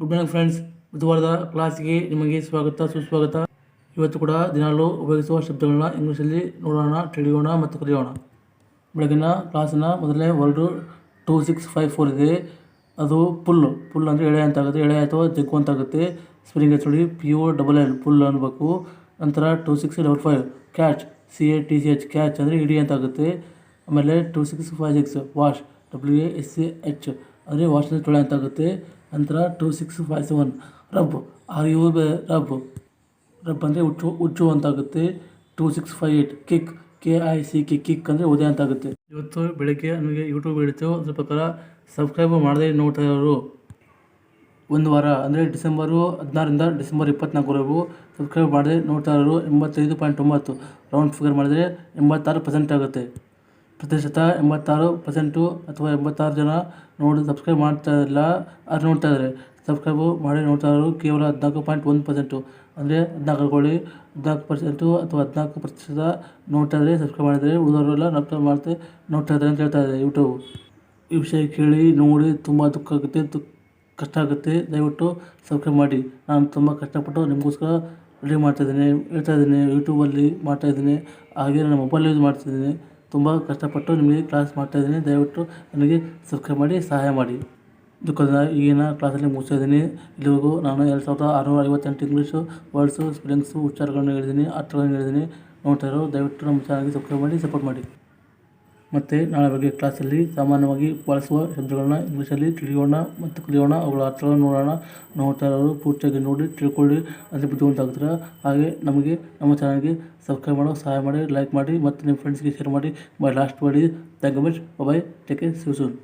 Good morning friends, ಬುಧವಾರದ ಕ್ಲಾಸ್ಗೆ ನಿಮಗೆ ಸ್ವಾಗತ, ಸುಸ್ವಾಗತ. ಇವತ್ತು ಕೂಡ ದಿನಾಲು ಉಪಯೋಗಿಸುವ ಶಬ್ದಗಳನ್ನ ಇಂಗ್ಲೀಷಲ್ಲಿ ನೋಡೋಣ, ತಿಳಿಯೋಣ ಮತ್ತು ಕಲಿಯೋಣ. ಬೆಳಗಿನ ಕ್ಲಾಸಿನ ಮೊದಲನೇ word two six five four ಇದೆ. ಅದು ಪುಲ್ಲು ಪುಲ್ ಅಂದರೆ ಎಳೆ ಅಂತ ಆಗುತ್ತೆ ಎಳೆ ಅಥವಾ ಜಗ್ಗು ಅಂತ ಆಗುತ್ತೆ ಸ್ಪೆಲ್ಲಿಂಗ್ ನೋಡಿ P U double L, pull ಅನ್ಬೇಕು. ನಂತರ two six double five, catch, C A T C H, catch ಅಂದರೆ ಇಡಿ ಅಂತ ಆಗುತ್ತೆ ಆಮೇಲೆ two six five six, wash, W A S H H, ಅಂದರೆ ವಾಶ್ ಅಂದರೆ ತೊಳೆ ಅಂತ ಆಗುತ್ತೆ ನಂತರ two six five seven. Rub. R U B rub. Rub ಅಂದರೆ ಹುಚ್ಚು ಹುಚ್ಚು ಅಂತ ಆಗುತ್ತೆ two six five eight kick. K I C K, kick ಅಂದರೆ ಉದಯ ಅಂತ ಆಗುತ್ತೆ ಇವತ್ತು ಬೆಳಗ್ಗೆ ನನಗೆ ಯೂಟ್ಯೂಬ್ ಹಿಡಿತು ಅದ್ರ ಪ್ರಕಾರ ಸಬ್ಸ್ಕ್ರೈಬ್ ಮಾಡದೆ ನೋಡ್ತಾ ಇರೋರು. ಒಂದು ವಾರ ಅಂದರೆ ಡಿಸೆಂಬರು ಹದಿನಾರರಿಂದ ಡಿಸೆಂಬರ್ ಇಪ್ಪತ್ನಾಲ್ಕವರೆಗೂ ಸಬ್ಸ್ಕ್ರೈಬ್ ಮಾಡಿದ್ರೆ ನೋಡ್ತಾ ಇರೋರು ಎಂಬತ್ತೈದು ಪಾಯಿಂಟ್ ಒಂಬತ್ತು. ರೌಂಡ್ ಫಿಗರ್ ಮಾಡಿದರೆ ಎಂಬತ್ತಾರು ಪರ್ಸೆಂಟ್ ಆಗುತ್ತೆ. ಪ್ರತಿಶತ ಎಂಬತ್ತಾರು ಪರ್ಸೆಂಟು ಅಥವಾ ಎಂಬತ್ತಾರು ಜನ ನೋಡಿ ಸಬ್ಸ್ಕ್ರೈಬ್ ಮಾಡ್ತಾ ಇಲ್ಲ ಅದು ನೋಡ್ತಾ ಇದ್ದಾರೆ. ಸಬ್ಸ್ಕ್ರೈಬು ಮಾಡಿ ನೋಡ್ತಾ ಇರೋರು ಕೇವಲ ಹದಿನಾಲ್ಕು ಪಾಯಿಂಟ್ ಒಂದು ಪರ್ಸೆಂಟು ಅಂದರೆ ಹದಿನಾಲ್ಕು ಅನ್ಕೊಳ್ಳಿ ಹದಿನಾಲ್ಕು ಪರ್ಸೆಂಟು ಅಥವಾ ಹದಿನಾಲ್ಕು ಪ್ರತಿಶತ ನೋಡ್ತಾ ಇದ್ದಾರೆ ಸಬ್ಸ್ಕ್ರೈಬ್ ಮಾಡಿದರೆ ಉಳಿದವರೆಲ್ಲ ನೋಡ್ತಾ ಮಾಡ್ತಾ ನೋಡ್ತಾ ಇದ್ದಾರೆ ಅಂತ ಹೇಳ್ತಾ ಇದ್ದಾರೆ ಯೂಟ್ಯೂಬ್ ಈ ವಿಷಯ ಕೇಳಿ ನೋಡಿ ತುಂಬ ದುಃಖ ಆಗುತ್ತೆ, ದುಃಖ ಕಷ್ಟ ಆಗುತ್ತೆ. ದಯವಿಟ್ಟು ಸಬ್ಸ್ಕ್ರೈಬ್ ಮಾಡಿ. ನಾನು ತುಂಬ ಕಷ್ಟಪಟ್ಟು ನಿಮಗೋಸ್ಕರ ರೆಡಿ ಮಾಡ್ತಾಯಿದ್ದೀನಿ ಹೇಳ್ತಾ ಇದ್ದೀನಿ ಯೂಟ್ಯೂಬಲ್ಲಿ ಮಾಡ್ತಾಯಿದ್ದೀನಿ ಹಾಗೆ ನನ್ನ ಮೊಬೈಲ್ ಯೂಸ್ ಮಾಡ್ತಿದ್ದೀನಿ ತುಂಬ ಕಷ್ಟಪಟ್ಟು ನಿಮಗೆ ಕ್ಲಾಸ್ ಮಾಡ್ತಾಯಿದ್ದೀನಿ ದಯವಿಟ್ಟು ನನಗೆ ಸಬ್ಸ್ಕ್ರೈಬ್ ಮಾಡಿ, ಸಹಾಯ ಮಾಡಿ. ದುಃಖದ ಈಗಿನ ಕ್ಲಾಸಲ್ಲಿ ಮುಗಿಸ್ತಾ ಇದ್ದೀನಿ. ಇಲ್ಲಿವರೆಗೂ ನಾನು ಎರಡು ಸಾವಿರದ ಆರುನೂರ ಐವತ್ತೆಂಟು ಇಂಗ್ಲೀಷು ವರ್ಡ್ಸು ಸ್ಪೆಲ್ಲಿಂಗ್ಸು ಉಚ್ಚಾರಗಳನ್ನು ಹೇಳಿದ್ದೀನಿ, ಅರ್ಥಗಳನ್ನ ಹೇಳಿದ್ದೀನಿ. ನೋಡ್ತಾ ಇರೋ, ದಯವಿಟ್ಟು ನಮ್ಮ ಚಾನಲ್ಗೆ ಸಬ್ಸ್ಕ್ರೈಬ್ ಮಾಡಿ ಸಪೋರ್ಟ್ ಮಾಡಿ. ಮತ್ತು ನಾಳೆ ಬಗ್ಗೆ ಕ್ಲಾಸಲ್ಲಿ ಸಾಮಾನ್ಯವಾಗಿ ಬಳಸುವ ಶಬ್ದಗಳನ್ನ ಇಂಗ್ಲೀಷಲ್ಲಿ ತಿಳಿಯೋಣ ಮತ್ತು ಕಲಿಯೋಣ. ಅವುಗಳ ಅರ್ಥಗಳನ್ನು ನೋಡೋಣ. ನೋಡ್ತಾ ಇರೋರು ಪೂರ್ತಿಯಾಗಿ ನೋಡಿ, ತಿಳ್ಕೊಳ್ಳಿ. ಅಂದರೆ ಬುದ್ಧಿವಂತ ಆಗ್ತಾರೆ ಹಾಗೆ ನಮಗೆ, ನಮ್ಮ ಚಾನಲ್ಗೆ ಸಬ್ಸ್ಕ್ರೈಬ್ ಮಾಡೋ, ಸಹಾಯ ಮಾಡಿ ಲೈಕ್ ಮಾಡಿ ಮತ್ತು ನಿಮ್ಮ ಫ್ರೆಂಡ್ಸ್ಗೆ ಶೇರ್ ಮಾಡಿ. ಬೈ ಲಾಸ್ಟ್ ಮಾಡಿ thank you much bye take care see soon